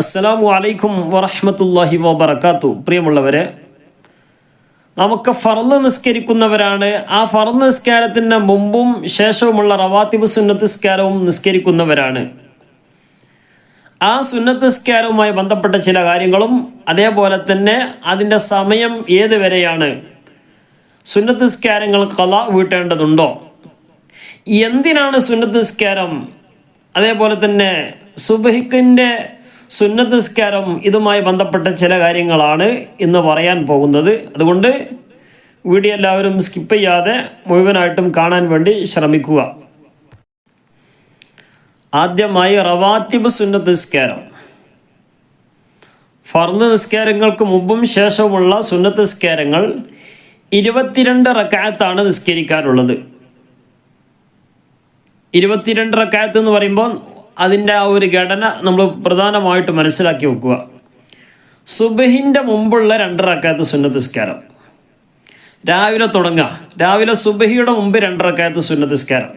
അസ്സലാമു അലൈക്കും വറഹമത്തല്ലാഹി വാബർക്കാത്തു പ്രിയമുള്ളവരെ നമുക്ക് ഫറന്ന് നിസ്കരിക്കുന്നവരാണ്. ആ ഫറന്ന് നിസ്കാരത്തിന് മുമ്പും ശേഷവുമുള്ള റവാത്തിബ് സുന്നത്ത് നിസ്കാരവും നിസ്കരിക്കുന്നവരാണ്. ആ സുന്നത്ത് നിസ്കാരവുമായി ബന്ധപ്പെട്ട ചില കാര്യങ്ങളും അതേപോലെ തന്നെ അതിന്റെ സമയം ഏത് വരെയാണ്? സുന്നത്ത് നിസ്കാരങ്ങൾ കല വീട്ടേണ്ടതുണ്ടോ? എന്തിനാണ് സുന്നത്ത് നിസ്കാരം? അതേപോലെ തന്നെ സുബഹിക്കിന്റെ സുന്നത്ത് നിസ്കാരം ഇതുമായി ബന്ധപ്പെട്ട ചില കാര്യങ്ങളാണ് ഇന്ന് പറയാൻ പോകുന്നത്. അതുകൊണ്ട് വീഡിയോ എല്ലാവരും സ്കിപ്പ് ചെയ്യാതെ മുഴുവനായിട്ടും കാണാൻ വേണ്ടി ശ്രമിക്കുക. ആദ്യമായി റവാത്തിബ് സുന്നത്ത് നിസ്കാരം. ഫർദ് നിസ്കാരങ്ങൾക്ക് മുമ്പും ശേഷവുമുള്ള സുന്നത്ത് നിസ്കാരങ്ങൾ ഇരുപത്തിരണ്ട് റക്കായത്താണ് നിസ്കരിക്കാറുള്ളത്. ഇരുപത്തിരണ്ട് റക്കായത്ത് എന്ന് പറയുമ്പോൾ അതിന്റെ ആ ഒരു ഘടന നമ്മൾ പ്രധാനമായിട്ട് മനസ്സിലാക്കി വെക്കുക. സുബഹിന്റെ മുമ്പുള്ള രണ്ട് റക്കായത്ത് സുന്നത്ത് നിസ്കാരം രാവിലെ തുടങ്ങുക രാവിലെ സുബഹിയുടെ മുമ്പ് രണ്ട് റക്കായത്ത് സുന്നത്ത് നിസ്കാരം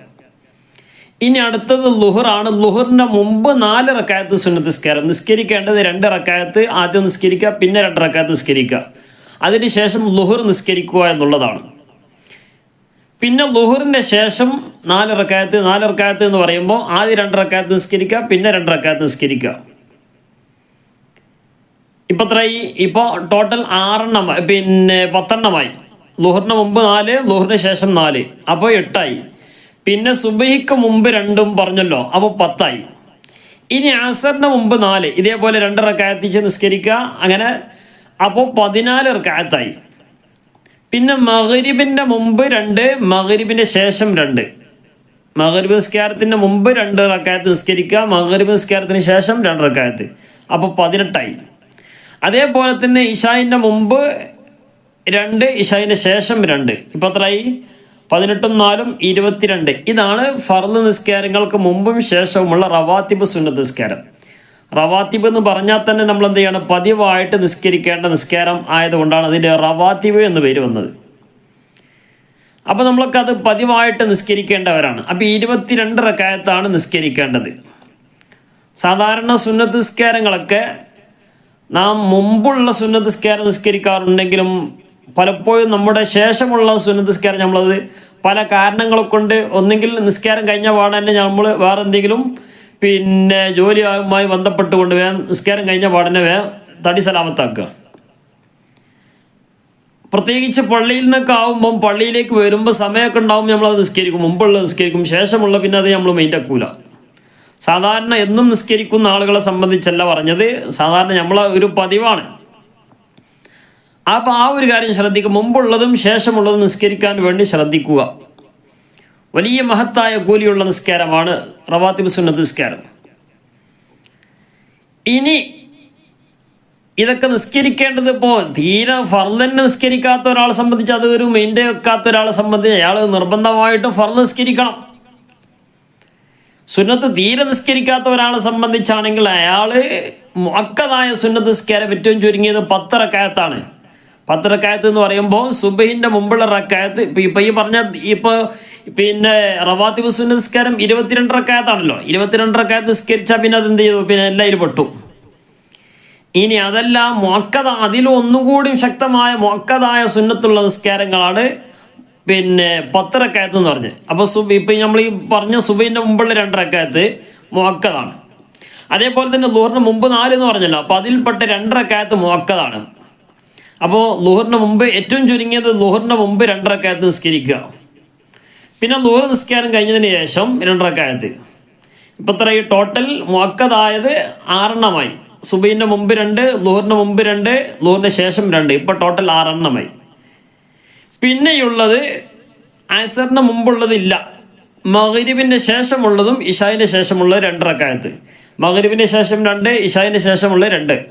ഇനി അടുത്തത് ലുഹറാണ്. ലുഹറിന്റെ മുമ്പ് നാല് റക്കായത്ത് സുന്നത്ത് നിസ്കാരം നിസ്കരിക്കേണ്ടത് രണ്ട് റക്കായത്ത് ആദ്യം നിസ്കരിക്കുക പിന്നെ രണ്ട് റക്കായത്ത് നിസ്കരിക്കുക. അതിനുശേഷം ലുഹർ നിസ്കരിക്കുക എന്നുള്ളതാണ്. പിന്നെ ലുഹറിന്റെ ശേഷം നാല് റക്കായത്ത് നാല് റക്കായത്ത് എന്ന് പറയുമ്പോൾ ആദ്യം രണ്ട് റക്കായത്ത് നിസ്കരിക്കുക പിന്നെ രണ്ട് റക്കായത്ത് നിസ്കരിക്കുക. ഇപ്പം ഈ ഇപ്പോൾ ടോട്ടൽ ആറെണ്ണം പിന്നെ പത്തെണ്ണമായി. ലുഹറിന് മുമ്പ് നാല് ലുഹറിന് ശേഷം നാല്. അപ്പോൾ എട്ടായി. പിന്നെ സുബഹിക്ക് മുമ്പ് രണ്ടും പറഞ്ഞല്ലോ അപ്പോൾ പത്തായി. ഇനി ആസറിന് മുമ്പ് നാല്. ഇതേപോലെ രണ്ട് റക്കായത്തിച്ച് നിസ്കരിക്കുക അങ്ങനെ അപ്പോൾ പതിനാല് റക്കായത്തായി പിന്നെ മകരിബിന്റെ മുമ്പ് രണ്ട് മകരിബിന്റെ ശേഷം രണ്ട്. മകരിബ് നിസ്കാരത്തിന് മുമ്പ് രണ്ട് റക്കായത്ത് നിസ്കരിക്കുക മകരബ് നിസ്കാരത്തിന് ശേഷം രണ്ട് റക്കായത്ത്. അപ്പോൾ പതിനെട്ടായി. അതേപോലെ തന്നെ ഇഷായിന്റെ മുമ്പ് രണ്ട് ഇഷായിന്റെ ശേഷം രണ്ട്. ഇപ്പോൾ എത്രയായി? പതിനെട്ടും നാലും ഇരുപത്തിരണ്ട്. ഇതാണ് ഫർദ് നിസ്കാരങ്ങൾക്ക് മുമ്പും ശേഷവുമുള്ള റവാത്തിബ് സുന്നത്ത് നിസ്കാരം. റവാത്തിബ് എന്ന് പറഞ്ഞാൽ തന്നെ നമ്മൾ എന്ത് ചെയ്യണം? പതിവായിട്ട് നിസ്കരിക്കേണ്ട നിസ്കാരം ആയതുകൊണ്ടാണ് അതിന്റെ റവാത്തിബ് എന്ന് പേര് വന്നത്. അപ്പോൾ നമ്മളൊക്കെ അത് പതിവായിട്ട് നിസ്കരിക്കേണ്ടവരാണ്. അപ്പോൾ ഇരുപത്തിരണ്ട് റക്കായത്താണ് നിസ്കരിക്കേണ്ടത്. സാധാരണ സുന്നത്ത് നിസ്കാരങ്ങളൊക്കെ നാം മുമ്പുള്ള സുന്നത്ത് നിസ്കാരം നിസ്കരിക്കാറുണ്ടെങ്കിലും പലപ്പോഴും നമ്മുടെ ശേഷമുള്ള സുന്നത്ത് നിസ്കാരം നമ്മളത് പല കാരണങ്ങളെ കൊണ്ട് ഒന്നെങ്കിൽ നിസ്കാരം കഴിഞ്ഞ പാടെ തന്നെ നമ്മൾ വേറെ എന്തെങ്കിലും പിന്നെ ജോലിയുമായി ബന്ധപ്പെട്ടുകൊണ്ട് വേഗം നിസ്കാരം കഴിഞ്ഞ പാടന്നെ വേഗം തടി സലാമത്താക്കുക. പ്രത്യേകിച്ച് പള്ളിയിൽ നിന്നൊക്കെ ആവുമ്പം പള്ളിയിലേക്ക് വരുമ്പോൾ സമയമൊക്കെ നമ്മൾ നമ്മളത് നിസ്കരിക്കും. മുമ്പുള്ള നിസ്കരിക്കും ശേഷമുള്ള പിന്നെ അത് നമ്മൾ മെയിന്റാക്കൂല സാധാരണ എന്നും നിസ്കരിക്കുന്ന ആളുകളെ സംബന്ധിച്ചല്ല പറഞ്ഞത്. സാധാരണ നമ്മൾ ഒരു പതിവാണ്. അപ്പോൾ ആ ഒരു കാര്യം ശ്രദ്ധിക്കുക മുമ്പുള്ളതും ശേഷമുള്ളതും നിസ്കരിക്കാൻ വേണ്ടി ശ്രദ്ധിക്കുക. വലിയ മഹത്തായ കൂലിയുള്ള നിസ്കാരമാണ് റവാത്തിബ് സുന്നത്ത് നിസ്കാരം. ഇനി ഇതൊക്കെ നിസ്കരിക്കേണ്ടത് ഇപ്പോൾ തീരെ ഫർദന്നെ നിസ്കരിക്കാത്ത ഒരാളെ സംബന്ധിച്ച് അത് ഒരു മെയിന്റെ വെക്കാത്ത ഒരാളെ സംബന്ധിച്ച് അയാൾ നിർബന്ധമായിട്ടും ഫർദ് നിസ്കരിക്കണം. സുന്നത്ത് തീരെ നിസ്കരിക്കാത്ത ഒരാളെ സംബന്ധിച്ചാണെങ്കിൽ അയാൾ മുക്കതായ സുന്നത്ത് നിസ്കാരം ഏറ്റവും ചുരുങ്ങിയത് പത്തിറക്കായത്താണ് പത്തിറക്കായത്ത് പത്ത് റക്കായത്ത് എന്ന് പറയുമ്പോൾ സുബഹിന്റെ മുമ്പുള്ള റക്കായത്ത് ഇപ്പം ഇപ്പം ഈ പറഞ്ഞ ഇപ്പോൾ പിന്നെ റവാത്തിബ് സുന്ന നിസ്കാരം ഇരുപത്തിരണ്ട് റക്കായത്താണല്ലോ. നിസ്കരിച്ചാൽ പിന്നെ അത് എന്ത് ചെയ്തു? പിന്നെ എല്ലാവരും പെട്ടു. ഇനി അതല്ല മുക്കത അതിലൊന്നുകൂടി ശക്തമായ മുക്കതായ സുന്നത്തുള്ള നിസ്കാരങ്ങളാണ് പിന്നെ പത്തരക്കയത്ത് എന്ന് പറഞ്ഞ് അപ്പോൾ സുബി ഇപ്പം നമ്മൾ ഈ പറഞ്ഞ സുബൈന്റെ മുമ്പുള്ള രണ്ട് റക്കായത്ത് മുക്കതാണ് അതേപോലെ തന്നെ ലൂറിന് മുമ്പ് നാല് എന്ന് പറഞ്ഞല്ലോ അപ്പോൾ അതിൽപ്പെട്ട രണ്ട് റക്കായത്ത് മുക്കതാണ് അപ്പോൾ ലുഹറിന് മുമ്പ് ഏറ്റവും ചുരുങ്ങിയത് ലുഹറിന് മുമ്പ് രണ്ടരക്കായത്ത് നിസ്കരിക്കുക. പിന്നെ ലുഹർ നിസ്കാരം കഴിഞ്ഞതിന് ശേഷം രണ്ടരക്കായത്ത്. ഇപ്പം ഈ ടോട്ടൽ മുക്കതായത് ആറെണ്ണമായി. സുബൈന്റെ മുമ്പ് രണ്ട് ലോറിന് മുമ്പ് രണ്ട് ലോറിന് ശേഷം രണ്ട്. ഇപ്പം ടോട്ടൽ ആറെണ്ണമായി. പിന്നെയുള്ളത് ആസറിന് മുമ്പുള്ളതില്ല മകരിബിന്റെ ശേഷമുള്ളതും ഇഷായിന്റെ ശേഷമുള്ള രണ്ടരക്കായത്ത് മകരിബിന്റെ ശേഷം രണ്ട് ഇഷായിന്റെ ശേഷമുള്ള രണ്ട്.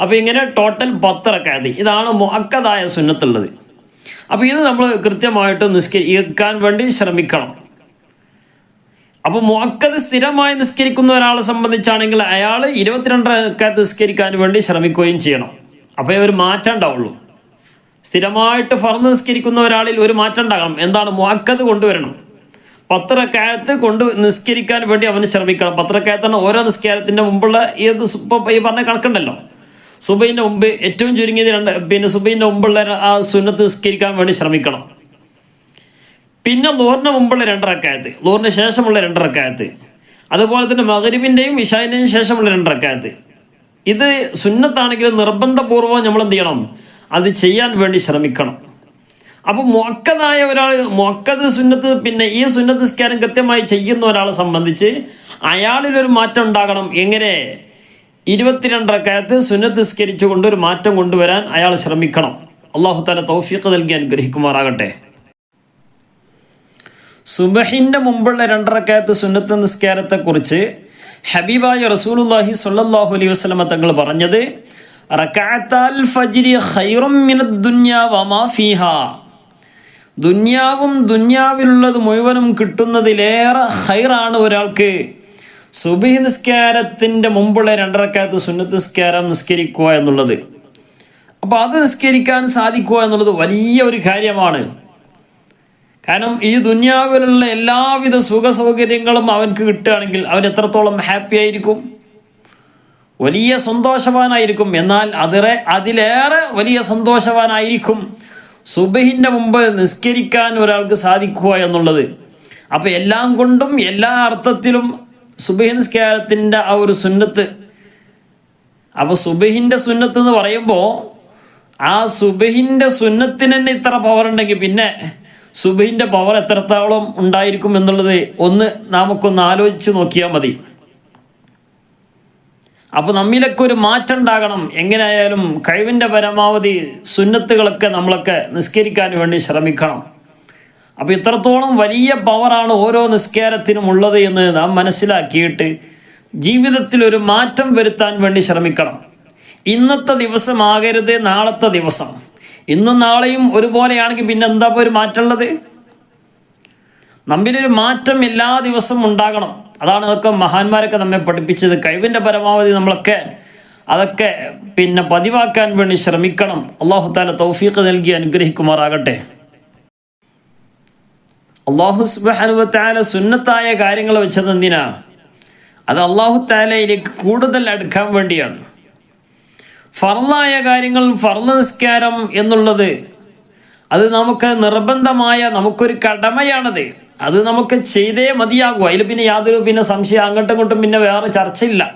അപ്പോൾ ഇങ്ങനെ ടോട്ടൽ പത്ത് റക്കായത്ത് ഇതാണ് മുഹക്കതായ സുന്നത്തുള്ളത്. അപ്പോൾ ഇത് നമ്മൾ കൃത്യമായിട്ട് നിസ്കരിക്കാൻ വേണ്ടി ശ്രമിക്കണം. അപ്പോൾ മുഅക്കത് സ്ഥിരമായി നിസ്കരിക്കുന്ന ഒരാളെ സംബന്ധിച്ചാണെങ്കിൽ അയാൾ ഇരുപത്തിരണ്ട് നിസ്കരിക്കാൻ വേണ്ടി ശ്രമിക്കുകയും ചെയ്യണം. അപ്പോൾ ഒരു മാറ്റം ഉണ്ടാവുള്ളൂ. സ്ഥിരമായിട്ട് ഫർന്ന് നിസ്കരിക്കുന്ന ഒരാളിൽ ഒരു മാറ്റം ഉണ്ടാകണം. എന്താണ്? മുഅക്കത് കൊണ്ടുവരണം. പത്രക്കാലത്ത് കൊണ്ട് നിസ്കരിക്കാൻ വേണ്ടി അവന് ശ്രമിക്കണം. പത്രക്കാലത്താണ് ഓരോ നിസ്കാരത്തിന്റെ മുമ്പുള്ള ഇപ്പൊ ഈ പറഞ്ഞ കണക്കുണ്ടല്ലോ. സുബൈന്റെ മുമ്പ് ഏറ്റവും ചുരുങ്ങിയത് രണ്ട് പിന്നെ സുബൈന്റെ മുമ്പുള്ള ആ സുന്നത്ത് നിസ്കരിക്കാൻ വേണ്ടി ശ്രമിക്കണം. പിന്നെ ലോറിന് മുമ്പുള്ള രണ്ടറക്കായത്ത്. ലോറിന് ശേഷമുള്ള രണ്ടറക്കായത്ത്. അതുപോലെ തന്നെ മകരിബിന്റെയും ഇഷാവിന്റെയും ശേഷമുള്ള രണ്ടറക്കായത്ത്. ഇത് സുന്നത്താണെങ്കിലും നിർബന്ധപൂർവം നമ്മൾ എന്ത് ചെയ്യണം അത് ചെയ്യാൻ വേണ്ടി ശ്രമിക്കണം. അപ്പോൾ മൊക്കതായ ഒരാൾ മൊക്കത് സുന്നത്ത് പിന്നെ ഈ സുന്നത്ത് സ്കാരം കൃത്യമായി ചെയ്യുന്ന ഒരാളെ സംബന്ധിച്ച് അയാളിലൊരു മാറ്റം ഉണ്ടാകണം. എങ്ങനെ? ഇരുപത്തിരണ്ടരക്കാലത്ത് സുന്നത്ത് സ്കരിച്ചുകൊണ്ട് ഒരു മാറ്റം കൊണ്ടുവരാൻ അയാൾ ശ്രമിക്കണം. അള്ളാഹു താല തൗഫീഖ് നൽകി അനുഗ്രഹിക്കുമാറാകട്ടെ. സുബഹിന്റെ മുമ്പുള്ള രണ്ടരക്കാലത്ത് സുന്നത്ത് നിസ്കാരത്തെക്കുറിച്ച് ഹബീബായ റസൂലുല്ലാഹി സ്വല്ലല്ലാഹു അലൈഹി വസ്ലമ തങ്ങൾ പറഞ്ഞത് ദുന്യാവും ദുന്യാവിലുള്ളത് മുഴുവനും കിട്ടുന്നതിലേറെ ഹൈറാണ് ഒരാൾക്ക്. സുബഹി നിസ്കാരത്തിന്റെ മുമ്പുള്ള രണ്ടരക്കാലത്ത് സുന്നത്ത് നിസ്കാരം നിസ്കരിക്കുക എന്നുള്ളത്. അപ്പോൾ അത് നിസ്കരിക്കാൻ സാധിക്കുക എന്നുള്ളത് വലിയ ഒരു കാര്യമാണ്. കാരണം ഈ ദുന്യാവിലുള്ള എല്ലാവിധ സുഖ സൗകര്യങ്ങളും അവൻക്ക് കിട്ടുകയാണെങ്കിൽ അവൻ എത്രത്തോളം ഹാപ്പി ആയിരിക്കും? വലിയ സന്തോഷവാനായിരിക്കും. എന്നാൽ അതിറെ അതിലേറെ വലിയ സന്തോഷവാനായിരിക്കും സുബഹിന്റെ മുമ്പ് നിസ്കരിക്കാൻ ഒരാൾക്ക് സാധിക്കുക എന്നുള്ളത്. അപ്പോൾ എല്ലാം കൊണ്ടും എല്ലാ അർത്ഥത്തിലും സുബഹി നിസ്കാരത്തിന്റെ ആ ഒരു സുന്നത്ത്. അപ്പോൾ സുബഹിന്റെ സുന്നത്ത് എന്ന് പറയുമ്പോൾ ആ സുബഹിന്റെ സുന്നത്തിന് തന്നെ ഇത്ര പവർ ഉണ്ടെങ്കിൽ പിന്നെ സുബഹിന്റെ പവർ എത്രത്തോളം ഉണ്ടായിരിക്കും എന്നുള്ളത് ഒന്ന് നമുക്കൊന്ന് ആലോചിച്ച് നോക്കിയാൽ മതി. അപ്പോൾ നമ്മിലൊക്കെ ഒരു മാറ്റം ഉണ്ടാകണം. എങ്ങനെയായാലും കഴിവിന്റെ പരമാവധി സുന്നത്തുകളൊക്കെ നമ്മളൊക്കെ നിസ്കരിക്കാൻ വേണ്ടി ശ്രമിക്കണം. അപ്പോൾ ഇത്രത്തോളം വലിയ പവറാണ് ഓരോ നിസ്കാരത്തിനും ഉള്ളത് എന്ന് നാം മനസ്സിലാക്കിയിട്ട് ജീവിതത്തിൽ ഒരു മാറ്റം വരുത്താൻ വേണ്ടി ശ്രമിക്കണം. ഇന്നത്തെ ദിവസമാകരുത് നാളത്തെ ദിവസം. ഇന്നും നാളെയും ഒരുപോലെയാണെങ്കിൽ പിന്നെ എന്താ ഒരു മാറ്റമുള്ളത്? നമ്മിലൊരു മാറ്റം എല്ലാ ദിവസവും ഉണ്ടാകണം. അതാണ് അതൊക്കെ മഹാന്മാരൊക്കെ നമ്മെ പഠിപ്പിച്ചത്. കഴിവിന്റെ പരമാവധി നമ്മളൊക്കെ അതൊക്കെ പിന്നെ പതിവാക്കാൻ വേണ്ടി ശ്രമിക്കണം. അള്ളാഹു താല തൗഫീഖ് നൽകി അനുഗ്രഹിക്കുമാറാകട്ടെ. അള്ളാഹു സുബാനുവത്താല സുന്നത്തായ കാര്യങ്ങൾ വെച്ചത് എന്തിനാ അത് അള്ളാഹു താലയിലേക്ക് കൂടുതൽ അടുക്കാൻ വേണ്ടിയാണ്. ഫർലായ കാര്യങ്ങൾ ഫർൾ നിസ്കാരം എന്നുള്ളത് അത് നമുക്ക് നിർബന്ധമായ നമുക്കൊരു കടമയാണത്. അത് നമുക്ക് ചെയ്തേ മതിയാകൂ. അതിൽ പിന്നെ യാതൊരു പിന്നെ സംശയം അങ്ങോട്ടും ഇങ്ങോട്ടും പിന്നെ വേറെ ചർച്ചയില്ല.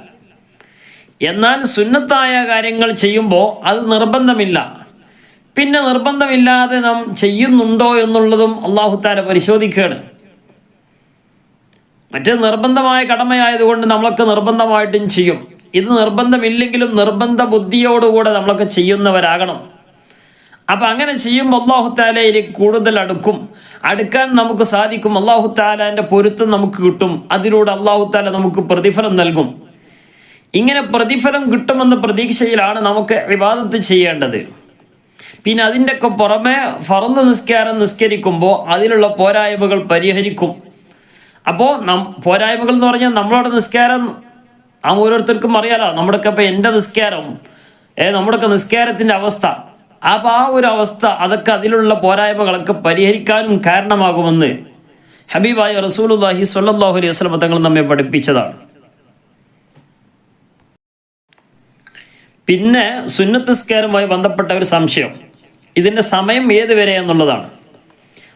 എന്നാൽ സുന്നത്തായ കാര്യങ്ങൾ ചെയ്യുമ്പോൾ അത് നിർബന്ധമില്ല. പിന്നെ നിർബന്ധമില്ലാതെ നാം ചെയ്യുന്നുണ്ടോ എന്നുള്ളതും അള്ളാഹുത്താര പരിശോധിക്കുകയാണ്. മറ്റേ നിർബന്ധമായ കടമയായതുകൊണ്ട് നമ്മളൊക്കെ നിർബന്ധമായിട്ടും ചെയ്യും. ഇത് നിർബന്ധമില്ലെങ്കിലും നിർബന്ധ ബുദ്ധിയോടുകൂടെ നമ്മളൊക്കെ ചെയ്യുന്നവരാകണം. അപ്പം അങ്ങനെ ചെയ്യുമ്പോൾ അള്ളാഹു താലയിലേക്ക് കൂടുതൽ അടുക്കും. അടുക്കാൻ നമുക്ക് സാധിക്കും. അള്ളാഹു താലാന്റെ പൊരുത്തം നമുക്ക് കിട്ടും. അതിലൂടെ അള്ളാഹു താല നമുക്ക് പ്രതിഫലം നൽകും. ഇങ്ങനെ പ്രതിഫലം കിട്ടുമെന്ന പ്രതീക്ഷയിലാണ് നമുക്ക് വിവാദത്ത് ചെയ്യേണ്ടത്. പിന്നെ അതിന്റെയൊക്കെ പുറമെ ഫറന്ന് നിസ്കാരം നിസ്കരിക്കുമ്പോൾ അതിലുള്ള പോരായ്മകൾ പരിഹരിക്കും. അപ്പോൾ നം പോരായ്മകൾ എന്ന് പറഞ്ഞാൽ നമ്മളോട് നിസ്കാരം ആ ഓരോരുത്തർക്കും അറിയാലോ നമ്മുടെയൊക്കെ ഇപ്പം എന്റെ നിസ്കാരം. ഏ നമ്മുടെയൊക്കെ നിസ്കാരത്തിന്റെ അവസ്ഥ. അപ്പോൾ ആ ഒരു അവസ്ഥ അതൊക്കെ അതിലുള്ള പോരായ്മകളൊക്കെ പരിഹരിക്കാനും കാരണമാകുമെന്ന് ഹബീബായ റസൂലുല്ലാഹി സ്വല്ലല്ലാഹു അലൈഹി വസല്ലം തങ്ങൾ നമ്മെ പഠിപ്പിച്ചതാണ്. പിന്നെ സുന്നത്ത് നിസ്കാരവുമായി ബന്ധപ്പെട്ട ഒരു സംശയം. ഇതിന്റെ സമയം ഏത് വരെ എന്നുള്ളതാണ്.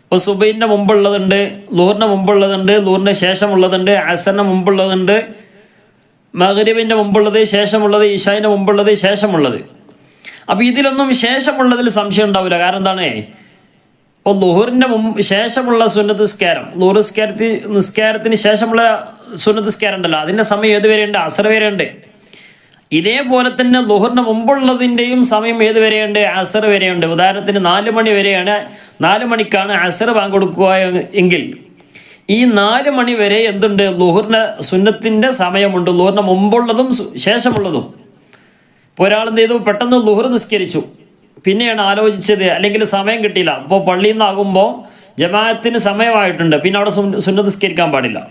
ഇപ്പോൾ സുബൈന്റെ മുമ്പുള്ളതുണ്ട് ലൂറിന് മുമ്പുള്ളതുണ്ട് ലൂറിന് ശേഷമുള്ളതുണ്ട് അസറിന് മുമ്പുള്ളതുണ്ട് മഹരീബിന്റെ മുമ്പുള്ളത് ശേഷമുള്ളത് ഈശായിന്റെ മുമ്പുള്ളത് ശേഷമുള്ളത്. അപ്പോൾ ഇതിലൊന്നും ശേഷമുള്ളതിൽ സംശയം ഉണ്ടാവില്ല. കാരണം എന്താണ്? ഇപ്പോൾ ലുഹറിന്റെ മുമ്പ് ശേഷമുള്ള സുന്നത്ത് നിസ്കാരം. ലുഹർ നിസ്കാരത്തി നിസ്കാരത്തിന് ശേഷമുള്ള സുന്നത്ത് നിസ്കാരം ഉണ്ടല്ലോ. അതിന്റെ സമയം ഏത് വരെയുണ്ട്? അസർ വരെയുണ്ട്. ഇതേപോലെ തന്നെ ലുഹറിന് മുമ്പുള്ളതിന്റെയും സമയം ഏത് വരെയുണ്ട്? അസർ വരെയുണ്ട്. ഉദാഹരണത്തിന് നാല് മണി വരെയാണ് നാല് മണിക്കാണ് അസർ കൊടുക്കുക എങ്കിൽ. ഈ നാല് മണി വരെ എന്തുണ്ട്? ലുഹറിന് സുന്നത്തിന്റെ സമയമുണ്ട്. ലുഹറിന് മുമ്പുള്ളതും ശേഷമുള്ളതും. ഇപ്പോൾ ഒരാൾ എന്ത് ചെയ്തു? പെട്ടെന്ന് ലുഹർ നിസ്കരിച്ചു. പിന്നെയാണ് ആലോചിച്ചത്. അല്ലെങ്കിൽ സമയം കിട്ടിയില്ല. അപ്പോൾ പള്ളിയിൽ നിന്നാകുമ്പോൾ ജമാഅത്തിന് സമയമായിട്ടുണ്ട്. പിന്നെ അവിടെ സുന്ന- നിസ്കരിക്കാൻ പാടില്ല.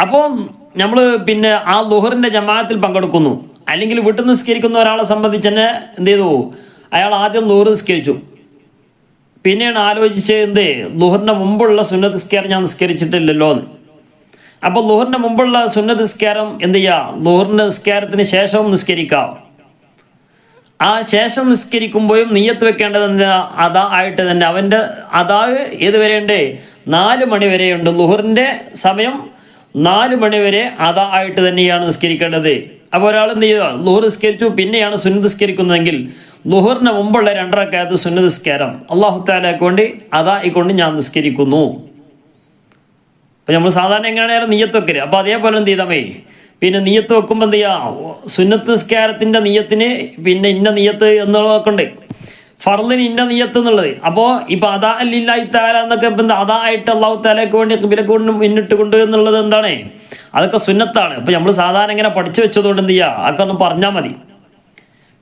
അപ്പോൾ നമ്മൾ പിന്നെ ആ ലുഹറിന്റെ ജമാഅത്തിൽ പങ്കെടുക്കുന്നു. അല്ലെങ്കിൽ വീട്ടിൽ നിസ്കരിക്കുന്ന ഒരാളെ സംബന്ധിച്ച് തന്നെ എന്ത് ചെയ്തു? അയാൾ ആദ്യം ലുഹർ നിസ്കരിച്ചു. പിന്നെയാണ് ആലോചിച്ചത് എന്ത്? ലുഹറിന്റെ മുമ്പുള്ള സുന്നത്ത് നിസ്കാരം ഞാൻ നിസ്കരിച്ചിട്ടില്ലല്ലോ എന്ന്. അപ്പോൾ ലുഹറിന്റെ മുമ്പുള്ള സുന്നത്ത് നിസ്കാരം എന്ത് ചെയ്യുക ലുഹറിന്റെ നിസ്കാരത്തിന് ശേഷവും നിസ്കരിക്കാം. ആ ശേഷം നിസ്കരിക്കുമ്പോഴും നീയത്ത് വെക്കേണ്ടത് എന്താ അതാ ആയിട്ട് തന്നെ. അവന്റെ അതാ ഏത് വരെയുണ്ട് നാല് മണി വരെയുണ്ട് ലുഹറിന്റെ സമയം നാല് മണി വരെ അതാ ആയിട്ട് തന്നെയാണ് നിസ്കരിക്കേണ്ടത്. അപ്പോൾ ഒരാൾ എന്ത് ചെയ്യുക ലുഹർ നിസ്കരിച്ചു. പിന്നെയാണ് സുന്നത്ത് നിസ്കരിക്കുന്നതെങ്കിൽ ലുഹറിന് മുമ്പുള്ള രണ്ടരക്കാലത്ത് സുന്ന നിസ്കാരം. അള്ളാഹു താലാക്ക് വേണ്ടി അതാ കൊണ്ട് ഞാൻ നിസ്കരിക്കുന്നു. അപ്പം നമ്മൾ സാധാരണ എങ്ങനെയാണ് നീയത്ത് വെക്കൽ. അപ്പോൾ അതേപോലെ എന്ത് ചെയ്താമേ പിന്നെ നീയത്ത് വെക്കുമ്പോൾ എന്ത് ചെയ്യാം? സുന്നത്ത് നിസ്കാരത്തിന്റെ നീയത്തിന് പിന്നെ ഇന്ന നീയത്ത് എന്നുള്ളതൊക്കെ ഉണ്ട്. ഫർദിന് ഇന്ന നീയത്ത് എന്നുള്ളത്. അപ്പോൾ ഇപ്പോൾ അതാ അല്ലില്ലായി താല എന്നൊക്കെ ഇപ്പം അതാ ആയിട്ട് അള്ളാഹു താലയ്ക്ക് വേണ്ടി വിലക്ക് കൊണ്ട് മുന്നിട്ട് കൊണ്ട് എന്നുള്ളത് എന്താണ്? അതൊക്കെ സുന്നത്താണ്. ഇപ്പം നമ്മൾ സാധാരണ ഇങ്ങനെ പഠിച്ചു വെച്ചതുകൊണ്ട് എന്ത് ചെയ്യുക അതൊക്കെ ഒന്ന് പറഞ്ഞാൽ മതി.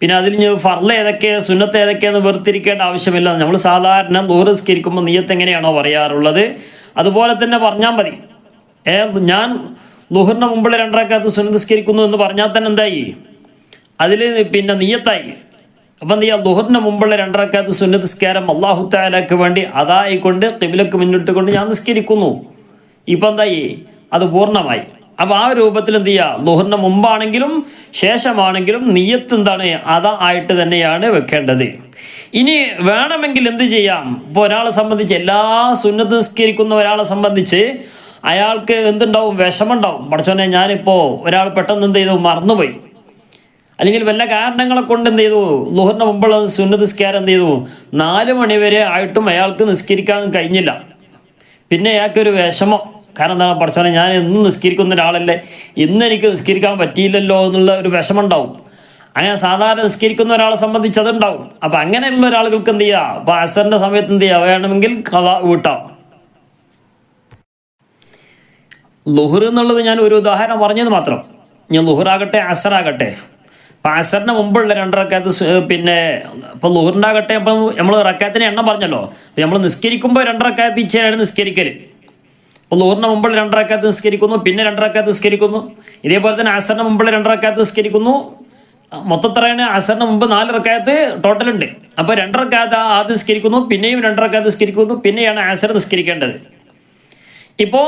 പിന്നെ അതിൽ ഫർള ഏതൊക്കെ സുന്നത്ത് ഏതൊക്കെയെന്ന് വേർതിരിക്കേണ്ട ആവശ്യമില്ല. നമ്മൾ സാധാരണ ദൂരസ്കരിക്കുമ്പോൾ നീയത്ത് എങ്ങനെയാണോ പറയാറുള്ളത്. അതുപോലെ തന്നെ പറഞ്ഞാൽ മതി. ഏ ഞാൻ ലുഹറിന് മുമ്പുള്ള രണ്ടരക്കകത്ത് സുനസ്കരിക്കുന്നു എന്ന് പറഞ്ഞാൽ തന്നെ എന്തായി? അതിൽ പിന്നെ നീയത്തായി. അപ്പം നീ ലുഹറിന് മുമ്പുള്ള രണ്ടരക്കകത്ത് സുന്നതസ്കാരം അള്ളാഹു താലാക്ക് വേണ്ടി അതായിക്കൊണ്ട് കിബിലക്ക് മുന്നിട്ട് കൊണ്ട് ഞാൻ നിസ്കരിക്കുന്നു. ഇപ്പം എന്തായി? അത് പൂർണമായി. അപ്പോൾ ആ രൂപത്തിൽ എന്ത് ചെയ്യുക ലുഹറിന് മുമ്പാണെങ്കിലും ശേഷമാണെങ്കിലും നീയത്ത് എന്താണ്? അതാ ആയിട്ട് തന്നെയാണ് വെക്കേണ്ടത്. ഇനി വേണമെങ്കിൽ എന്ത് ചെയ്യാം? ഇപ്പോൾ ഒരാളെ സംബന്ധിച്ച് എല്ലാ സുന്നത്ത് നിസ്കരിക്കുന്ന ഒരാളെ സംബന്ധിച്ച് അയാൾക്ക് എന്തുണ്ടാവും? വിഷമുണ്ടാവും പഠിച്ചോനെ ഞാനിപ്പോൾ ഒരാൾ പെട്ടെന്ന് എന്ത് ചെയ്തു? മറന്നുപോയി. അല്ലെങ്കിൽ വല്ല കാരണങ്ങളെ കൊണ്ട് എന്ത് ചെയ്തു? ലുഹറിന് മുമ്പുള്ള സുന്നത്ത് നിസ്കാരം എന്ത് ചെയ്തു? നാല് മണിവരെ ആയിട്ടും അയാൾക്ക് നിസ്കരിക്കാൻ കഴിഞ്ഞില്ല. പിന്നെ അയാൾക്കൊരു വിഷമം. കാരണം എന്താണ്? പഠിച്ചോനെ ഞാൻ എന്നും നിസ്കരിക്കുന്ന ഒരാളല്ലേ. ഇന്ന് എനിക്ക് നിസ്കരിക്കാൻ പറ്റിയില്ലല്ലോ എന്നുള്ള ഒരു വിഷമം ഉണ്ടാവും അങ്ങനെ സാധാരണ നിസ്കരിക്കുന്ന ഒരാളെ സംബന്ധിച്ച് അതുണ്ടാവും. അപ്പം അങ്ങനെയുള്ള ഒരാളുകൾക്ക് എന്ത് ചെയ്യുക അപ്പോൾ അസറിന്റെ സമയത്ത് എന്ത് ചെയ്യുക വേണമെങ്കിൽ കഥ വീട്ടാം. ലുഹർ എന്നുള്ളത് ഞാൻ ഒരു ഉദാഹരണം പറഞ്ഞത് മാത്രം. ഞാൻ ലുഹറാകട്ടെ അസറാകട്ടെ അപ്പം അസറിന് മുമ്പുള്ള രണ്ട് റക്കാത്ത് പിന്നെ ഇപ്പം ആകട്ടെ ഇപ്പം നമ്മൾ റക്കാത്തിന് എണ്ണം പറഞ്ഞല്ലോ. അപ്പം നമ്മൾ നിസ്കരിക്കുമ്പോൾ രണ്ട് റക്കാത്ത് ഇച്ചയാണ് നിസ്കരിക്കൽ ലുഹറിന് മുമ്പുള്ള രണ്ടരക്കാത്ത് നിസ്കരിക്കുന്നു പിന്നെ രണ്ടരക്കാത്ത് നിസ്കരിക്കുന്നു. ഇതേപോലെ തന്നെ അസറിന് മുമ്പുള്ള രണ്ടരക്കാത്ത് നിസ്കരിക്കുന്നു. മൊത്തത്രയാണ് അസറിന് മുമ്പ് നാല് റക്കാത്ത് ടോട്ടൽ ഉണ്ട് അപ്പോൾ രണ്ട് റക്കാത്ത് ആദ്യം നിസ്കരിക്കുന്നു പിന്നെയും രണ്ടരക്കാത്ത് നിസ്കരിക്കുന്നു പിന്നെയാണ് അസർ നിസ്കരിക്കേണ്ടത്. ഇപ്പോൾ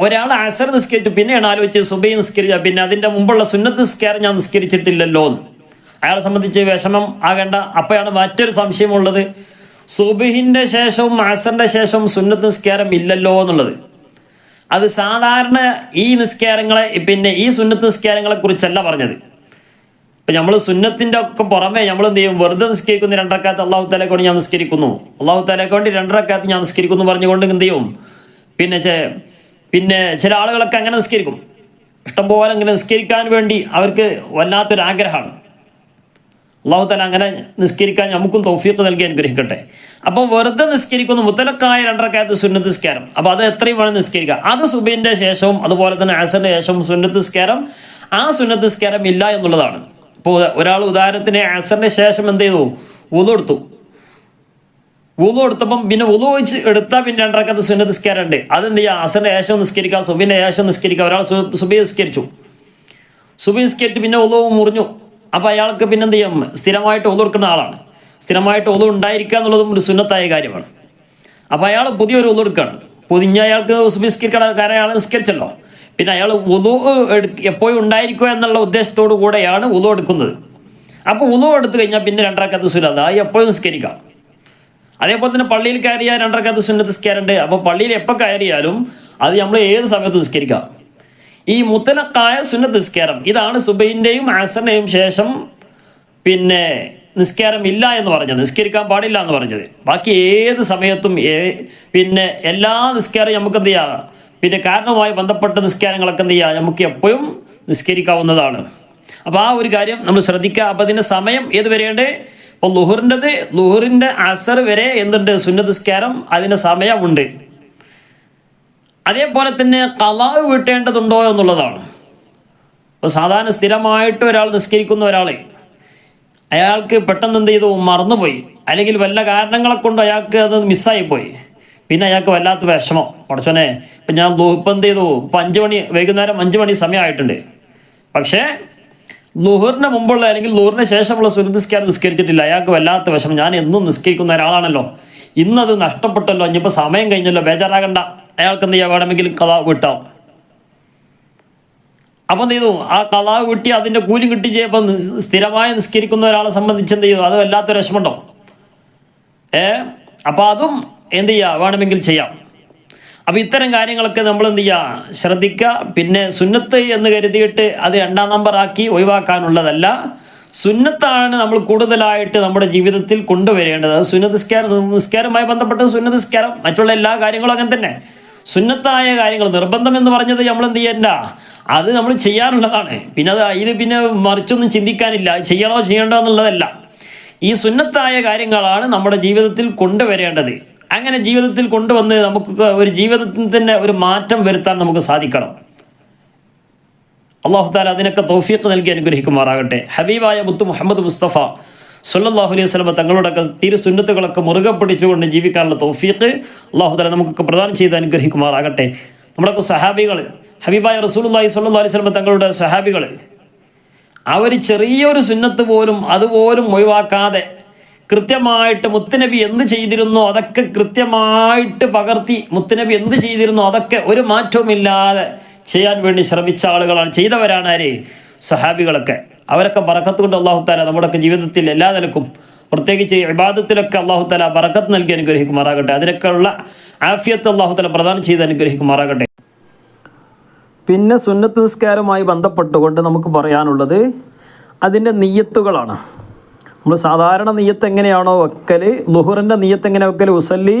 ഒരാൾ അസർ നിസ്കരിച്ചു പിന്നെയാണ് ആലോചിച്ച് സുബൈ നിസ്കരിച്ച പിന്നെ അതിന്റെ മുമ്പുള്ള സുന്നത്ത് നിസ്കാരം ഞാൻ നിസ്കരിച്ചിട്ടില്ലല്ലോ എന്ന്. അയാളെ സംബന്ധിച്ച് വിഷമം ആകേണ്ട. അപ്പോഴാണ് മറ്റൊരു സംശയമുള്ളത്. സുബിഹിന്റെ ശേഷവും അസറിന്റെ ശേഷവും സുന്നത്ത് നിസ്കാരം ഇല്ലല്ലോ എന്നുള്ളത്. അത് സാധാരണ ഈ നിസ്കാരങ്ങളെ പിന്നെ ഈ സുന്നത്ത് നിസ്കാരങ്ങളെ കുറിച്ചല്ല പറഞ്ഞത്. ഇപ്പം നമ്മൾ സുന്നത്തിന്റെ ഒക്കെ പുറമെ നമ്മൾ എന്ത് ചെയ്യും? വെറുതെ നിസ്കരിക്കുന്ന രണ്ടരക്കാത്ത് അള്ളാഹു തലയെ കൊണ്ട് ഞാൻ നിസ്കരിക്കുന്നു. അള്ളാഹു തലയെ കൊണ്ട് രണ്ടരക്കാത്ത് ഞാൻ നിസ്കരിക്കുന്നു പറഞ്ഞുകൊണ്ട് എന്ത് ചെയ്യും? പിന്നെ പിന്നെ ചില ആളുകളൊക്കെ അങ്ങനെ നിസ്കരിക്കും. ഇഷ്ടംപോലെ അങ്ങനെ നിസ്കരിക്കാൻ വേണ്ടി അവർക്ക് വല്ലാത്തൊരു ആഗ്രഹമാണ് അള്ളാഹു അങ്ങനെ നിസ്കരിക്കാൻ നമുക്കും തൗഫീഖ് നൽകി അനുഗ്രഹിക്കട്ടെ. അപ്പോൾ വെറുതെ നിസ്കരിക്കുന്ന മുത്തലക്കായ രണ്ടരക്കായത്ത് സുന്നത്ത് നിസ്കാരം. അപ്പോൾ അത് എത്രയും വേണം നിസ്കരിക്കുക അത് സുബിന്റെ ശേഷവും അതുപോലെ തന്നെ ആസറിന്റെ ശേഷവും സുന്നത്ത് നിസ്കാരം ആ സുന്നത്ത് നിസ്കാരം ഇല്ല എന്നുള്ളതാണ്. ഇപ്പോൾ ഒരാൾ ഉദാഹരണത്തിന് ആസറിന്റെ ശേഷം എന്ത് ചെയ്തു? ഉതു എടുത്തു. ഉതു എടുത്തപ്പം പിന്നെ ഉതു വെച്ച് എടുത്താൽ പിന്നെ രണ്ടരക്കാത്ത സുന്നത്ത് നിസ്കാരം ഉണ്ട് അതെന്ത് ചെയ്യുക ആസറിന്റെ ശേഷം നിസ്കരിക്കുക സുബിന്റെ ശേഷം നിസ്കരിക്കുക ഒരാൾ സുബി നിസ്കരിച്ചു. സുബി നിസ്കരിച്ച് പിന്നെ ഒതു മുറിഞ്ഞു. അപ്പോൾ അയാൾക്ക് പിന്നെ എന്ത് ചെയ്യും? സ്ഥിരമായിട്ട് ഒതു ആളാണ്. സ്ഥിരമായിട്ട് ഒതു ഉണ്ടായിരിക്കുക എന്നുള്ളതും ഒരു സുന്നത്തായ കാര്യമാണ്. അപ്പോൾ അയാൾ പുതിയൊരു ഒതു എടുക്കുകയാണ് പൊതിഞ്ഞ അയാൾക്ക് സുബി നിസ്കരിക്കണം കാരണം അയാൾ നിസ്കരിച്ചല്ലോ. പിന്നെ അയാൾ ഉതു എപ്പോഴും ഉണ്ടായിരിക്കുക എന്നുള്ള ഉദ്ദേശത്തോടു കൂടെയാണ് ഉതു എടുക്കുന്നത്. അപ്പോൾ ഉതു എടുത്തു കഴിഞ്ഞാൽ പിന്നെ രണ്ടരക്കത്ത് സുന്നത്ത് അത് എപ്പോഴും നിസ്കരിക്കാം അതേപോലെ തന്നെ പള്ളിയിൽ കയറിയാൽ രണ്ടരക്കത്ത് സുന്നത്ത് നിസ്കാരുണ്ട് അപ്പോൾ പള്ളിയിൽ എപ്പോൾ കയറിയാലും അത് നമ്മൾ ഏത് സമയത്ത് നിസ്കരിക്കാം ഈ മുത്തലക്കായ സുന്ന നിസ്കാരം. ഇതാണ് സുബൈന്റെയും ആസറിന്റെയും ശേഷം പിന്നെ നിസ്കാരം ഇല്ല എന്ന് പറഞ്ഞത്. നിസ്കരിക്കാൻ പാടില്ല എന്ന് പറഞ്ഞത്. ബാക്കി ഏത് സമയത്തും പിന്നെ എല്ലാ നിസ്കാരം നമുക്ക് എന്ത് ചെയ്യാം? പിന്നെ കാരണവുമായി ബന്ധപ്പെട്ട നിസ്കാരങ്ങളൊക്കെ എന്ത് ചെയ്യാം? നമുക്ക് എപ്പോഴും നിസ്കരിക്കാവുന്നതാണ്. അപ്പോൾ ആ ഒരു കാര്യം നമ്മൾ ശ്രദ്ധിക്കുക. അപ്പോൾ അതിന്റെ സമയം ഏത് വരെയുണ്ട്? ഇപ്പോൾ ലുഹറിന്റെത് ലുഹറിന്റെ അസർ വരെ എന്തുണ്ട്? സുന്നത്ത് നിസ്കാരം അതിന്റെ സമയമുണ്ട്. അതേപോലെ തന്നെ കലാവ് വീട്ടേണ്ടതുണ്ടോ എന്നുള്ളതാണ്. ഇപ്പോൾ സാധാരണ സ്ഥിരമായിട്ട് ഒരാൾ നിസ്കരിക്കുന്ന ഒരാളെ അയാൾക്ക് പെട്ടെന്ന് എന്ത് ചെയ്തു? മറന്നുപോയി. അല്ലെങ്കിൽ വല്ല കാരണങ്ങളെ കൊണ്ട് അയാൾക്ക് അത് മിസ്സായിപ്പോയി. പിന്നെ അയാൾക്ക് വല്ലാത്ത വിഷമം. പഠിച്ചോനെ ഇപ്പം ഞാൻ ഇപ്പം എന്ത് ചെയ്തു? ഇപ്പം അഞ്ച് മണി വൈകുന്നേരം അഞ്ച് മണി സമയമായിട്ടുണ്ട്. പക്ഷേ ലുഹറിന് മുമ്പുള്ള അല്ലെങ്കിൽ ലുഹറിന് ശേഷമുള്ള സുരനിസ്കാരം നിസ്കരിച്ചിട്ടില്ല. അയാൾക്ക് വല്ലാത്ത വിഷമം. ഞാൻ എന്നും നിസ്കരിക്കുന്ന ഒരാളാണല്ലോ. ഇന്നത് നഷ്ടപ്പെട്ടല്ലോ. ഇനിയിപ്പോൾ സമയം കഴിഞ്ഞല്ലോ. ബേജാറാകണ്ട. അയാൾക്ക് എന്ത് ചെയ്യാം? വേണമെങ്കിലും കഥ വിട്ടാം. അപ്പം എന്ത് ചെയ്തു? ആ കഥ കിട്ടി അതിന്റെ കൂലി കിട്ടി ചെയ്യുമ്പോൾ സ്ഥിരമായി നിസ്കരിക്കുന്ന ഒരാളെ സംബന്ധിച്ച് എന്ത് ചെയ്തു? അത് വല്ലാത്തൊരു വിഷമുണ്ടോ ഏ? അപ്പോൾ അതും എന്ത് ചെയ്യുക വേണമെങ്കിൽ ചെയ്യാം. അപ്പം ഇത്തരം കാര്യങ്ങളൊക്കെ നമ്മൾ എന്ത് ചെയ്യുക ശ്രദ്ധിക്കുക. പിന്നെ സുന്നത്ത് എന്ന് കരുതിയിട്ട് അത് രണ്ടാം നമ്പർ ആക്കി ഒഴിവാക്കാനുള്ളതല്ല. സുന്നത്താണ് നമ്മൾ കൂടുതലായിട്ട് നമ്മുടെ ജീവിതത്തിൽ കൊണ്ടുവരേണ്ടത്. അത് സുന്നത്ത് നിസ്കാരം നിസ്കാരവുമായി ബന്ധപ്പെട്ട സുന്നത്ത് നിസ്കാരം. മറ്റുള്ള എല്ലാ കാര്യങ്ങളും അങ്ങനെ തന്നെ. സുന്നത്തായ കാര്യങ്ങൾ നിർബന്ധം എന്ന് പറഞ്ഞത് നമ്മൾ എന്ത് ചെയ്യണ്ട? അത് നമ്മൾ ചെയ്യാറുള്ളതാണ്. പിന്നെ അത് അതിൽ പിന്നെ മറിച്ചൊന്നും ചിന്തിക്കാനില്ല. ചെയ്യണോ ചെയ്യണ്ടോ എന്നുള്ളതല്ല. ഈ സുന്നത്തായ കാര്യങ്ങളാണ് നമ്മുടെ ജീവിതത്തിൽ കൊണ്ടുവരേണ്ടത്. അങ്ങനെ ജീവിതത്തിൽ കൊണ്ടുവന്ന് നമുക്ക് ഒരു ജീവിതത്തിൽ തന്നെ ഒരു മാറ്റം വരുത്താൻ നമുക്ക് സാധിക്കണം. അള്ളാഹു താല അതിനൊക്കെ തൗഫീഖ് നൽകി അനുഗ്രഹിക്കുമാറാകട്ടെ. ഹബീബായ മുത്തു മുഹമ്മദ് മുസ്തഫ സല്ലല്ലാഹു അലൈഹി സ്വലമ തങ്ങളുടെ തിരു സുന്നത്തുകളൊക്കെ മുറുകെ പിടിച്ചുകൊണ്ട് ജീവിക്കാനുള്ള തൗഫീഖ് അള്ളാഹു തല നമുക്കൊക്കെ പ്രദാനം ചെയ്ത് അനുഗ്രഹിക്കുമാറാകട്ടെ. നമ്മുടെ സഹാബികൾ ഹബീബായ റസൂലുള്ളാഹി സ്വല്ലല്ലാഹു അലൈഹി സ്വലമ തങ്ങളുടെ സഹാബികൾ. അവർ ചെറിയൊരു സുന്നത്ത് പോലും അതുപോലും ഒഴിവാക്കാതെ കൃത്യമായിട്ട് മുത്തുനബി എന്ത് ചെയ്തിരുന്നോ അതൊക്കെ കൃത്യമായിട്ട് പകർത്തി മുത്തുനബി എന്ത് ചെയ്തിരുന്നോ അതൊക്കെ ഒരു മാറ്റവുമില്ലാതെ ചെയ്യാൻ വേണ്ടി ശ്രമിച്ച ആളുകളാണ് ചെയ്തവരാണ് ആര്? സഹാബികളൊക്കെ. അവരൊക്കെ ബറക്കത്ത് കൊണ്ട് അള്ളാഹു താല നമ്മുടെയൊക്കെ ജീവിതത്തിൽ എല്ലാ നിലക്കും പ്രത്യേകിച്ച് ഇബാദത്തിലൊക്കെ അള്ളാഹു താല ബറക്കത്ത് നൽകി അനുഗ്രഹിക്കുമാറാകട്ടെ. അതിനൊക്കെയുള്ള ആഫിയത്ത് അള്ളാഹു താല പ്രദാനം ചെയ്ത് അനുഗ്രഹിക്കുമാറാകട്ടെ. പിന്നെ സുന്നത്ത് നിസ്കാരവുമായി ബന്ധപ്പെട്ടുകൊണ്ട് നമുക്ക് പറയാനുള്ളത് അതിന്റെ നീയത്തുകളാണ്. നമ്മൾ സാധാരണ നീയത്ത് എങ്ങനെയാണോ വെക്കൽ ലുഹുറിന്റെ നീയത്ത് എങ്ങനെ വെക്കൽ ഉസല്ലി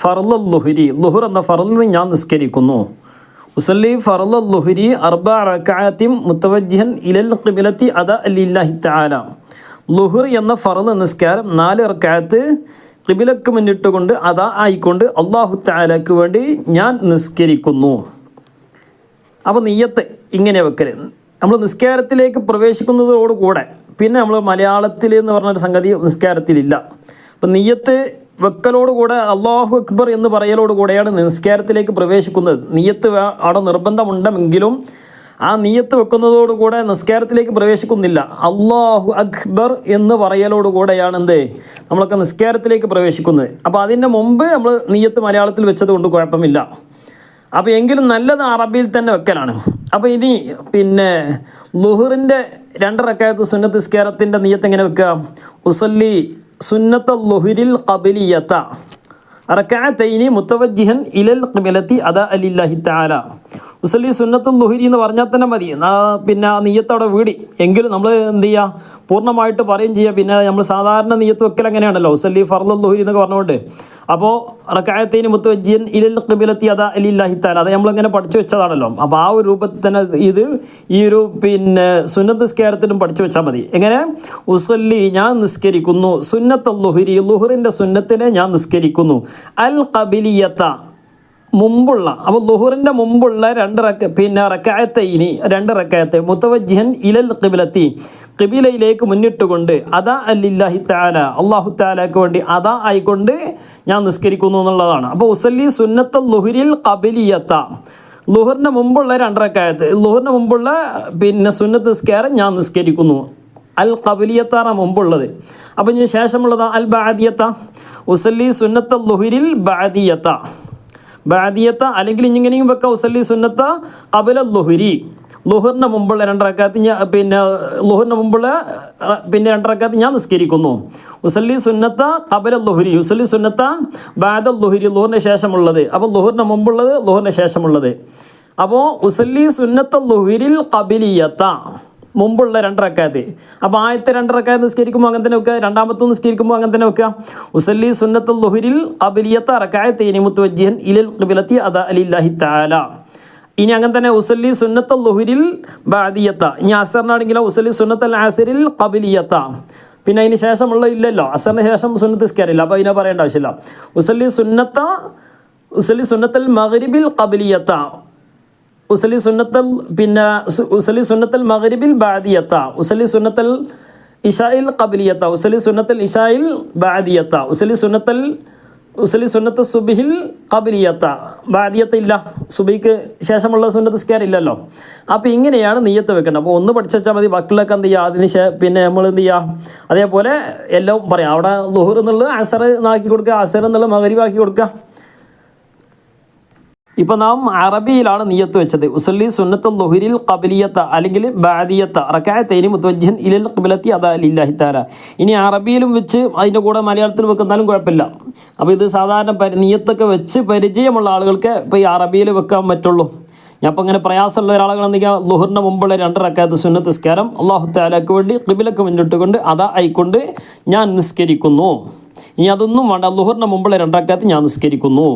ഫർല ലുഹുരി. ലുഹുർ എന്ന ഫറലിന് ഞാൻ നിസ്കരിക്കുന്നു. ഉസല്ലി ഫറല ലുഹുരി അർബ റക്കാത്തിം മുത്തവജ്ജൻ ഇലൽ ഖിബിലത്തി അദ അലില്ലാഹി താല ലുഹുർ എന്ന ഫറൽ നിസ്കാരം നാല് റക്കാത്ത് ഖിബിലക്ക് മുന്നിട്ടുകൊണ്ട് അതാ ആയിക്കൊണ്ട് അള്ളാഹു താലക്ക് വേണ്ടി ഞാൻ നിസ്കരിക്കുന്നു. അപ്പോൾ നെയ്യത്ത് ഇങ്ങനെ വെക്കൽ നമ്മൾ നിസ്കാരത്തിലേക്ക് പ്രവേശിക്കുന്നതോടുകൂടെ പിന്നെ നമ്മൾ മലയാളത്തിൽ എന്ന് പറഞ്ഞൊരു സംഗതി നിസ്കാരത്തിലില്ല. അപ്പം നെയ്യത്ത് വെക്കലോടുകൂടെ അള്ളാഹു അക്ബർ എന്ന് പറയലോടുകൂടെയാണ് നിസ്കാരത്തിലേക്ക് പ്രവേശിക്കുന്നത്. നീയത്ത് അവിടെ നിർബന്ധമുണ്ടെങ്കിലും ആ നീയത്ത് വെക്കുന്നതോടുകൂടെ നിസ്കാരത്തിലേക്ക് പ്രവേശിക്കുന്നില്ല. അള്ളാഹു അക്ബർ എന്ന് പറയലോടുകൂടെയാണ് എന്ത് നമ്മളൊക്കെ നിസ്കാരത്തിലേക്ക് പ്രവേശിക്കുന്നത് അപ്പോൾ അതിന്റെ മുമ്പ് നമ്മൾ നീയത്ത് മലയാളത്തിൽ വെച്ചത് കൊണ്ട് കുഴപ്പമില്ല. അപ്പോൾ എങ്കിലും നല്ലത് അറബിയിൽ തന്നെ വെക്കലാണ്. അപ്പോൾ ഇനി പിന്നെ ലുഹറിന്റെ രണ്ട് റക്കായത്ത് സുന്നത്ത് നിസ്കാരത്തിന്റെ നീയത്ത് എങ്ങനെ വെക്കുക ഉസല്ലി സുന്നത്ത ലുഹുരിൽ കബിലിയത്ത റക്കാത്തൈനി മുത്തവജിഹൻ ഇലൽ ഖിബലത്തി അദ അലില്ലാഹി താല മുസ്ലി സുന്നത്തും ദുഹരി എന്ന് പറഞ്ഞാൽ തന്നെ മതി. പിന്നെ ആ നീയത്ത് അവിടെ വീടി. എങ്കിലും നമ്മൾ എന്ത് ചെയ്യുക പൂർണമായിട്ട് പറയും ചെയ്യുക പിന്നെ നമ്മൾ സാധാരണ നീയത്ത് വെക്കൽ അങ്ങനെയാണല്ലോ. ഉസല്ലി ഫർദ് ദുഹരി എന്നൊക്കെ പറഞ്ഞുകൊണ്ട്. അപ്പോൾ റക്കായത്തൈനി മുത്തവജിയൻ ഇലൽ ഖിബലത്തി അദ അലില്ലാഹി താല അത് നമ്മളിങ്ങനെ പഠിച്ചു വെച്ചതാണല്ലോ. അപ്പോൾ ആ ഒരു രൂപത്തിൽ തന്നെ ഇത് ഈ ഒരു പിന്നെ സുന്നത്ത് നിസ്കാരത്തിലും പഠിച്ചു വെച്ചാൽ മതി. എങ്ങനെ? ഉസല്ലി ഞാൻ നിസ്കരിക്കുന്നു. സുന്നത്ത് ലുഹരി. ലുഹറിന്റെ സുന്നത്തിനെ ഞാൻ നിസ്കരിക്കുന്നു. അൽ കബിലിയത്ത മുമ്പുള്ള അപ്പോൾ ലുഹുറിന്റെ മുമ്പുള്ള രണ്ട് റക്ക പിന്നെ റക്കായത്തൈനി രണ്ട് റക്കായത്തെ മുത്തവജ്ജിഹൻ ഇലൽ കിബിലത്തി കിബിലയിലേക്ക് മുന്നിട്ടുകൊണ്ട് അതാ അല്ലില്ലാഹി താല അള്ളാഹു താലയ്ക്ക് വേണ്ടി അതാ ആയിക്കൊണ്ട് ഞാൻ നിസ്കരിക്കുന്നു എന്നുള്ളതാണ്. അപ്പോൾ ഉസല്ലി സുന്നത്ത ലുഹുരിൽ കബിലിയത്ത ലുഹുറിന്റെ മുമ്പുള്ള രണ്ടരക്കായത്ത് ലുഹുറിന്റെ മുമ്പുള്ള പിന്നെ സുന്നത്ത് നിസ്കാരം ഞാൻ നിസ്കരിക്കുന്നു. അൽ കബലിയത്താണ് മുമ്പുള്ളത്. അപ്പം ഇനി ശേഷമുള്ളത് അൽ ബാദിയത്ത ഉസല്ലി സുന്നത്ത ലുഹുരിൽ ബാദിയത്ത ബാദിയത്ത അല്ലെങ്കിൽ ഇങ്ങനെയും വെക്കാം. ഉസല്ലി സുന്നത്ത കബുല ലുഹുരി. ലുഹറിന് മുമ്പുള്ള രണ്ടരക്കാത്ത് ഞാൻ പിന്നെ ലുഹറിന് മുമ്പുള്ള പിന്നെ രണ്ടരക്കാത്ത് ഞാൻ നിസ്കരിക്കുന്നു. ഉസല്ലി സുന്നത്ത കബല ലുഹുരി. ഉസല്ലി സുന്നത്ത ബാദൽ ലുഹുരി. ലുഹറിന് ശേഷമുള്ളത്. അപ്പോൾ ലുഹറിന് മുമ്പുള്ളത് ലുഹറിന് ശേഷമുള്ളത്. അപ്പോൾ ഉസല്ലി സുന്നത്ത ലുഹുരിൽ കബിലിയത്ത മുമ്പുള്ള രണ്ടരക്കാത്ത് അപ്പോൾ ആദ്യത്തെ രണ്ടരക്കാത്ത് നിസ്കരിക്കുമ്പോൾ അങ്ങനെ തന്നെ വെക്കുക. രണ്ടാമത്തെ നിസ്കരിക്കുമ്പോൾ അങ്ങനെ തന്നെ വെക്കുക. ഉസല്ലി സുന്നത്തുൽ ലുഹുരിൽ കബിലിയത്ത റക്കായത്ത് ഇനി മുത്തുവജ്ജിഹൻ ഇലിൽ ഖിബിലത്തി അദ അലില്ലാഹി താല ഇനി അങ്ങനെ തന്നെ ഉസല്ലി സുന്നത്തുൽ ലുഹുരിൽ ബാദിയത്ത. ഇനി അസറിനാണെങ്കിലോ ഉസല്ലി സുന്നത്തൽ ആസരിൽ കബിലിയത്ത പിന്നെ അതിന് ശേഷമുള്ള ഇല്ലല്ലോ. അസറിന് ശേഷം സുന്നത്ത് നിസ്കാരമില്ല. അപ്പോൾ അതിനെ പറയേണ്ട ആവശ്യമില്ല. ഉസല്ലി സുന്നത്ത ഉസല്ലി സുന്നത്തൽ മഗ്രിബിൽ കബിലിയത്ത ഉസലി സുന്നത്തൽ പിന്നെ ഉസലി സുന്നത്തൽ മഗ്രിബിൽ ബാദിയത്ത ഉസലി സുന്നത്തൽ ഇഷായിൽ കബിലിയത്ത ഉസലി സുന്നത്തൽ ഇഷായിൽ ബാദിയത്ത ഉസലി സുന്നത്തൽ ഉസലി സുന്നത്ത് സുബിഹിൽ കബിലിയത്ത ബാദിയത്ത ഇല്ല. സുബിക്ക് ശേഷമുള്ള സുന്നത്ത് സ്കാർ ഇല്ലല്ലോ. അപ്പോൾ ഇങ്ങനെയാണ് നീയത്ത് വെക്കേണ്ടത്. അപ്പോൾ ഒന്ന് പഠിച്ചാൽ മതി. ബാക്കിയുള്ളതൊക്കെ എന്ത് ചെയ്യുക അതിന് ശേ പിന്നെ നമ്മൾ എന്ത് ചെയ്യുക അതേപോലെ എല്ലാം പറയാം. അവിടെ ലുഹുർ എന്നുള്ളത് അസർ എന്നാക്കി കൊടുക്കുക. അസർ എന്നുള്ളത് മകരിവാക്കി കൊടുക്കുക. ഇപ്പൊ നാം അറബിയിലാണ് നിയത്ത് വെച്ചത്. ഉസല്ലി സുന്നത്ത് ലുഹുരിൽ കബിലിയത്ത അല്ലെങ്കിൽ ബാദിയത്ത റക്കായത്തേനി മുത്തവജ്ജൻ ഇലൽ കബിലത്തി അതാ ലില്ലാഹി ഇനി അറബിയിലും വെച്ച് അതിന്റെ കൂടെ മലയാളത്തിൽ വെക്കുന്നാലും കുഴപ്പമില്ല. അപ്പോൾ ഇത് സാധാരണ നിയത്തൊക്കെ വെച്ച് പരിചയമുള്ള ആളുകൾക്ക് ഇപ്പോൾ ഈ അറബിയിൽ വെക്കാൻ പറ്റുള്ളൂ. ഞാൻ അപ്പോൾ ഇങ്ങനെ പ്രയാസമുള്ള ഒരാളുകൾ എന്തെങ്കിലും ലുഹറിന് മുമ്പുള്ള രണ്ട് റക്കാത്ത സുന്നത്ത് നിസ്കാരം അള്ളാഹു താലാക്ക് വേണ്ടി ഖിബിലക്ക് മുന്നിട്ടുകൊണ്ട് അതാ ആയിക്കൊണ്ട് ഞാൻ നിസ്കരിക്കുന്നു. ഇനി അതൊന്നും വേണ്ട ലുഹറിന്റെ മുമ്പുള്ള രണ്ടാക്കാത്ത ഞാൻ നിസ്കരിക്കുന്നു.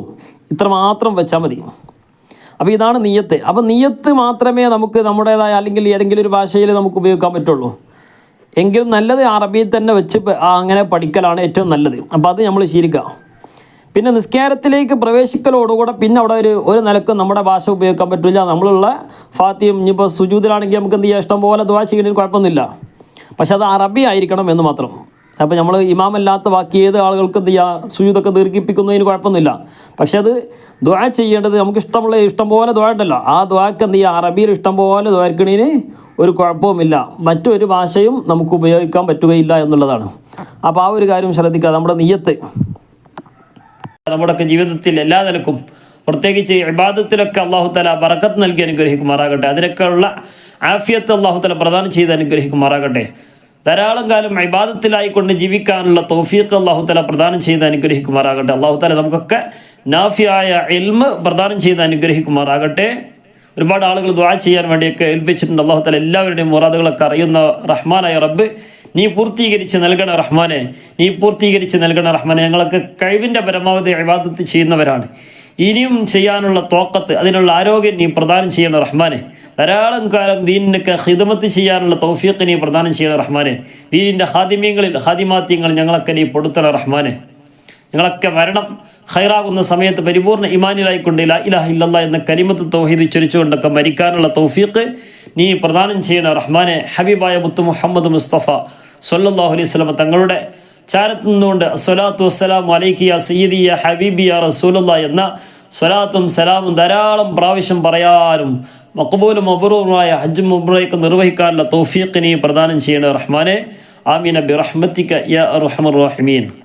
ഇത്ര മാത്രം വെച്ചാൽ മതി. അപ്പോൾ ഇതാണ് നീയത്ത്. അപ്പോൾ നീയത്ത് മാത്രമേ നമുക്ക് നമ്മുടേതായ അല്ലെങ്കിൽ ഏതെങ്കിലും ഒരു ഭാഷയിൽ നമുക്ക് ഉപയോഗിക്കാൻ പറ്റുള്ളൂ. എങ്കിലും നല്ലത് അറബിയിൽ തന്നെ വെച്ച് അങ്ങനെ പഠിക്കലാണ് ഏറ്റവും നല്ലത്. അപ്പോൾ അത് നമ്മൾ ശീലിക്കുക പിന്നെ നിസ്കാരത്തിലേക്ക് പ്രവേശിക്കലോടുകൂടെ പിന്നെ അവിടെ ഒരു ഒരു നിലക്കും നമ്മുടെ ഭാഷ ഉപയോഗിക്കാൻ പറ്റില്ല. നമ്മളുള്ള ഫാത്തിയും ഇനിയിപ്പോൾ സുജൂതിലാണെങ്കിൽ നമുക്ക് എന്ത് ചെയ്യാം? ഇഷ്ടം പോലെ ദ്വാ ചെയ്യണതിന് കുഴപ്പമൊന്നുമില്ല. പക്ഷെ അത് അറബി ആയിരിക്കണം എന്ന് മാത്രം. അപ്പോൾ നമ്മൾ ഇമാമല്ലാത്ത ബാക്കി ഏത് ആളുകൾക്ക് എന്ത് ചെയ്യുക സുജൂതൊക്കെ ദീർഘിപ്പിക്കുന്നതിന് കുഴപ്പമൊന്നുമില്ല. പക്ഷെ അത് ദ്വാ ചെയ്യേണ്ടത് നമുക്ക് ഇഷ്ടമുള്ള ഇഷ്ടം പോലെ ദ്വാ ഉണ്ടല്ലോ. ആ ദ്വാക്ക് എന്ത് ചെയ്യുക അറബിയിൽ ഇഷ്ടം പോലെ ദ്വാരിക്കണതിന് ഒരു കുഴപ്പവുമില്ല. മറ്റൊരു ഭാഷയും നമുക്ക് ഉപയോഗിക്കാൻ പറ്റുകയില്ല എന്നുള്ളതാണ്. അപ്പോൾ ആ ഒരു കാര്യം ശ്രദ്ധിക്കുക. നമ്മുടെ നീയത്ത് നമ്മുടെയൊക്കെ ജീവിതത്തിൽ എല്ലാ നിലക്കും പ്രത്യേകിച്ച് ഇബാദത്തിലൊക്കെ അള്ളാഹു തല ബറക്കത്ത് നൽകി അനുഗ്രഹിക്കുമാറാകട്ടെ. അതിനൊക്കെയുള്ള ആഫിയത്ത് അള്ളാഹു തല പ്രദാനം ചെയ്ത് അനുഗ്രഹിക്കുമാറാകട്ടെ. ധാരാളം കാലം ഇബാദത്തിലായിക്കൊണ്ട് ജീവിക്കാനുള്ള തൗഫീഖ് അള്ളാഹു തല പ്രദാനം ചെയ്ത് അനുഗ്രഹിക്കുമാറാകട്ടെ. അള്ളാഹു തല നമുക്കൊക്കെ നാഫിയായ എൽമ് പ്രദാനം ചെയ്ത് അനുഗ്രഹിക്കുമാറാകട്ടെ. ഒരുപാട് ആളുകൾ ദ്വാ ചെയ്യാൻ വേണ്ടിയൊക്കെ ഏൽപ്പിച്ചിട്ടുണ്ട്. അള്ളാഹു തല എല്ലാവരുടെയും മുറാദുകളൊക്കെ അറിയുന്ന റഹ്മാനായ റബ്ബ്. നീ പൂർത്തീകരിച്ച് നൽകണ റഹ്മാനെ നീ പൂർത്തീകരിച്ച് നൽകണ റഹ്മാനെ ഞങ്ങളൊക്കെ കഴിവിന്റെ പരമാവധി ഇബാദത്ത് ചെയ്യുന്നവരാണ്. ഇനിയും ചെയ്യാനുള്ള തോക്കത്ത് അതിനുള്ള ആരോഗ്യം നീ പ്രദാനം ചെയ്യുന്ന റഹ്മാനെ. ധാരാളം കാലം ദീനിനൊക്കെ ഹിദമത്ത് ചെയ്യാനുള്ള തൗഫീഖ് നീ പ്രദാനം ചെയ്യണ റഹ്മാനെ. ദീനിന്റെ ഹാദിമ്യങ്ങളിൽ ഹാദിമാത്യങ്ങൾ ഞങ്ങളൊക്കെ നീ പൊടുത്തണ റഹ്മാനെ. ഞങ്ങളൊക്കെ വരണം ഹൈറാകുന്ന സമയത്ത് പരിപൂർണ ഇമാനിലായിക്കൊണ്ട് ലാ ഇലാഹ ഇല്ലല്ലാ എന്ന കരിമത്ത് തൗഹീദ് ചൊരിച്ചുകൊണ്ടൊക്കെ മരിക്കാനുള്ള തൗഫീഖ് നീ പ്രദാനം ചെയ്യണ റഹ്മാനെ. ഹബീബായ മുത്തു മുഹമ്മദ് മുസ്തഫ സൊല്ലാഹു അലൈഹി വസല്ലം തങ്ങളുടെ ചാരത്തു നിന്നുകൊണ്ട് സ്വലാത്തു വസ്സലാം അലൈക്കിയ സയ്യിദിയ ഹബീബിയ റസൂലുള്ള എന്ന സ്വലാത്തും സലാമും ധാരാളം പ്രാവശ്യം പറയാനും മക്ബൂലും അപൂർവമായ ഹജ്ജ് മുബ്രയ്ക്ക് നിർവഹിക്കാനുള്ള തൗഫീഖ് പ്രദാനം ചെയ്യണ റഹ്മാനെ. ആമീന ബി റഹ്മത്തിക യാ അർഹമർ റഹീമീൻ.